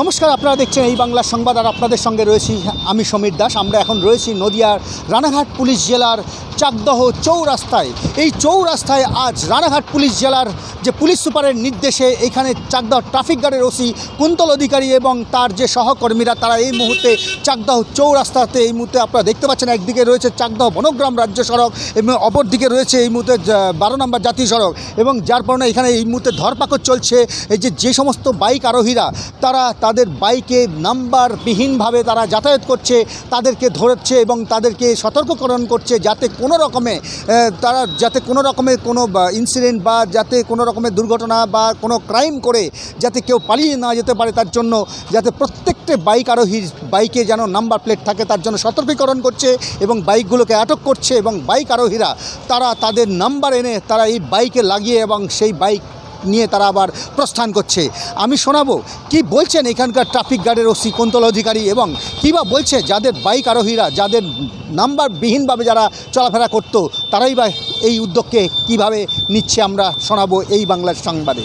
নমস্কার, আপনারা দেখছেন এই বাংলার সংবাদ আর আপনাদের সঙ্গে রয়েছি আমি সমীর দাস। আমরা এখন রয়েছি নদিয়ার রানাঘাট পুলিশ জেলার চাকদহ চৌরাস্তায়। এই চৌরাস্তায় আজ রানাঘাট পুলিশ জেলার যে পুলিশ সুপারের নির্দেশে এখানে চাকদহ ট্রাফিক গার্ডের ওসি কুন্তল অধিকারী এবং তার যে সহকর্মীরা, তারা এই মুহূর্তে চাকদহ চৌরাস্তাতে এই মুহূর্তে আপনারা দেখতে পাচ্ছেন, একদিকে রয়েছে চাকদহ বনগ্রাম রাজ্য সড়ক এবং অপরদিকে রয়েছে এই মুহূর্তে বারো নম্বর জাতীয় সড়ক এবং যার কারণে এখানে এই মুহূর্তে ধরপাকড় চলছে। এই যে যে সমস্ত বাইক আরোহীরা, তারা তাদের বাইকে নাম্বারবিহীনভাবে তারা যাতায়াত করছে, তাদেরকে ধরছে এবং তাদেরকে সতর্ককরণ করছে যাতে কোনো রকমে তারা যাতে কোনো রকমের কোনো ইনসিডেন্ট বা যাতে কোনো রকমের দুর্ঘটনা বা কোনো ক্রাইম করে যাতে কেউ পালিয়ে না যেতে পারে তার জন্য, যাতে প্রত্যেকটা বাইক আরোহীর বাইকে যেন নাম্বার প্লেট থাকে তার জন্য সতর্কীকরণ করছে এবং বাইকগুলোকে আটক করছে এবং বাইক আরোহীরা, তারা তাদের নাম্বার এনে তারা এই বাইকে লাগিয়ে এবং সেই বাইক নিয়ে তারা আবার প্রস্থান করছে। আমি শোনাবো, কি বলছেন এখানকার ট্রাফিক গার্ডের ওসি, কোন্তল অধিকারী এবং কী বা বলছে যাদের বাইক আরোহীরা, যাদের নাম্বার বিহীনভাবে যারা চলাফেরা করত, তারাই বা এই উদ্যোগকে কীভাবে নিচ্ছে আমরা শোনাবো এই বাংলার সংবাদে।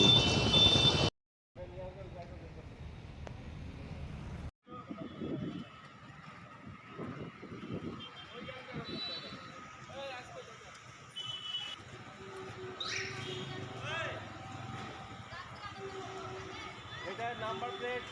নাম্বার প্লেট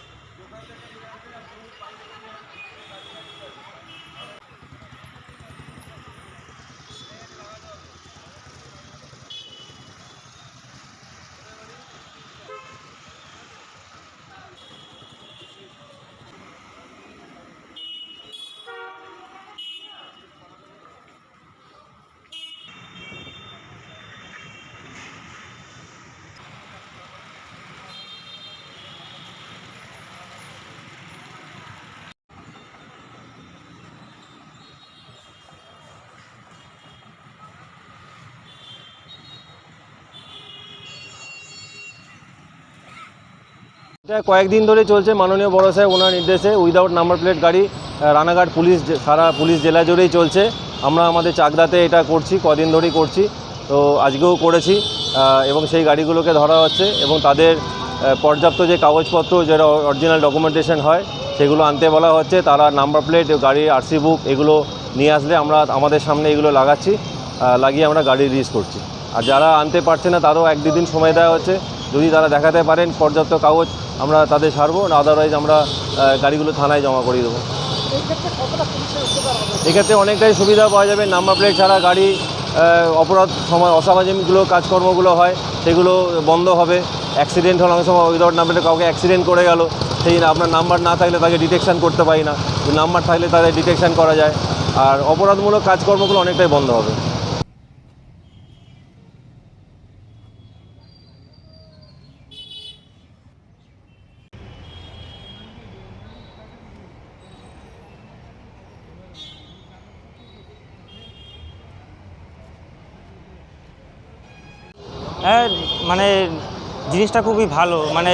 এটা কয়েকদিন ধরে চলছে মাননীয় বড় সাহেব ওনার নির্দেশে উইদাউট নাম্বার প্লেট গাড়ি রানাঘাট পুলিশ সারা পুলিশ জেলা জুড়েই চলছে। আমরা আমাদের চাকদাতে এটা করছি, কদিন ধরেই করছি। তো আজকেও করেছি এবং সেই গাড়িগুলোকে ধরা হচ্ছে এবং তাদের পর্যাপ্ত যে কাগজপত্র, যেটা অরিজিনাল ডকুমেন্টেশন হয়, সেগুলো আনতে বলা হচ্ছে। তারা নাম্বার প্লেট গাড়ির আরসি বুক এগুলো নিয়ে আসলে আমরা আমাদের সামনে এগুলো লাগাচ্ছি লাগিয়ে আমরা গাড়ি রিলিজ করছি। আর যারা আনতে পারছে না, তারও এক দুদিন সময় দেওয়া হচ্ছে। যদি তারা দেখাতে পারেন পর্যাপ্ত কাগজ আমরা তাদের সারবো না আদারওয়াইজ আমরা গাড়িগুলো থানায় জমা করিয়ে দেবো। এক্ষেত্রে অনেকটাই সুবিধা পাওয়া যাবে নাম্বার প্লেট ছাড়া গাড়ি অপরাধ সময় অসামাজিকগুলো কাজকর্মগুলো হয় সেগুলো বন্ধ হবে। অ্যাক্সিডেন্ট হলে অনেক সময় উইদাউট নাম্বারে কাউকে অ্যাক্সিডেন্ট করে গেল সেই আপনার নাম্বার না থাকলে তাকে ডিটেকশন করতে পারি না। নাম্বার থাকলে তাদের ডিটেকশন করা যায়। আর অপরাধমূলক কাজকর্মগুলো অনেকটাই বন্ধ হবে। হ্যাঁ মানে জিনিসটা খুবই ভালো। মানে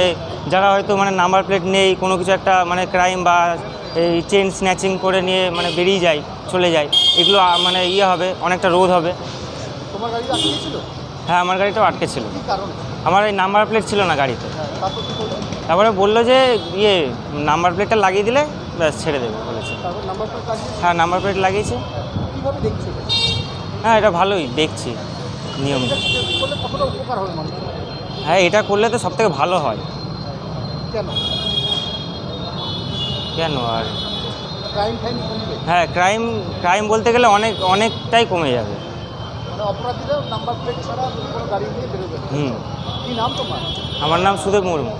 যারা হয়তো মানে নাম্বার প্লেট নেই কোনো কিছু একটা মানে ক্রাইম বা এই চেন স্ন্যাচিং করে নিয়ে মানে বেরিয়ে যায় চলে যায় এগুলো মানে ইয়ে হবে অনেকটা রোধ হবে। তোমার গাড়ি আটকেছিল হ্যাঁ আমার গাড়িটাও আটকে ছিল। আমার এই নাম্বার প্লেট ছিল না গাড়িতে। তারপর করল? তারপরে বলল যে ইয়ে নাম্বার প্লেটটা লাগিয়ে দিলে ব্যাস ছেড়ে দেবে বলেছে। হ্যাঁ নাম্বার প্লেট লাগিয়েছে। হ্যাঁ এটা ভালোই দেখছি। নিয়ম হ্যাঁ এটা করলে তো সব থেকে ভালো হয়। কেন? কেন আর? হ্যাঁ ক্রাইম ক্রাইম বলতে গেলে অনেক অনেকটাই কমে যাবে। মানে হুম। আমার নাম সুদেব মুর্মু।